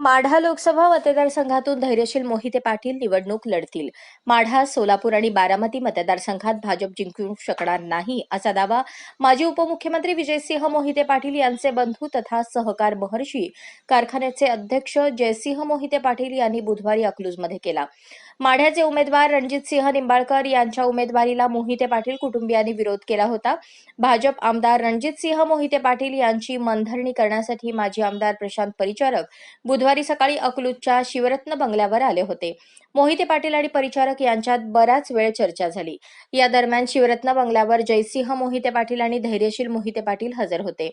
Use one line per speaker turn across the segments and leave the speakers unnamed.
माढा लोकसभा मतदारसंघातून धैर्यशील मोहिते पाटील निवडणूक लढतील. माढा सोलापूर आणि बारामती मतदारसंघात भाजप जिंकू शकणार नाही असा दावा माजी उपमुख्यमंत्री विजयसिंह मोहिते पाटील यांचे बंधू तथा सहकार महर्षी कारखान्याचे अध्यक्ष जयसिंह मोहिते पाटील यांनी बुधवारी अकलूजमध्ये केला. माढ्याचे उमेदवार रणजितसिंह निंबाळकर यांच्या उमेदवारीला मोहिते पाटील कुटुंबियांनी विरोध केला होता. भाजप आमदार रणजितसिंह मोहिते पाटील यांची मनधरणी करण्यासाठी माजी आमदार प्रशांत परिचारक बुधवारी सकाळी अकलूजच्या शिवरत्न बंगल्यावर आले होते. मोहिते पाटील आणि परिचारक यांच्यात बराच वेळ चर्चा झाली. या दरम्यान शिवरत्न बंगल्यावर जयसिंह मोहिते पाटील आणि धैर्यशील मोहिते पाटील हजर होते.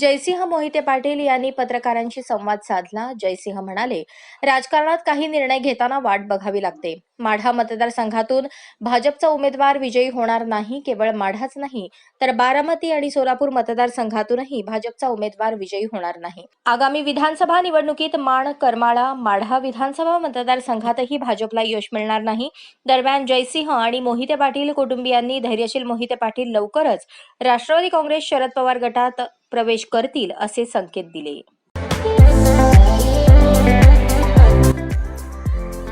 जयसिंह मोहिते पाटील यांनी पत्रकारांशी संवाद साधला. जयसिंह म्हणाले राजकारणात काही निर्णय घेताना वाट बघावी लागते. माढा मतदारसंघातून भाजपचा उमेदवार विजयी होणार नाही केवळ माढाच नाही तर बारामती आणि सोलापूर मतदारसंघातूनही भाजपचा उमेदवार विजयी होणार नाही. आगामी विधानसभा निवडणुकीत माण करमाळा माढा विधानसभा मतदारसंघातही भाजपला यश मिळणार नाही. दरम्यान जयसिंह आणि मोहिते पाटील कुटुंबियांनी धैर्यशील मोहिते पाटील लवकरच राष्ट्रवादी काँग्रेस शरद पवार गटात प्रवेश करतील असे संकेत दिले.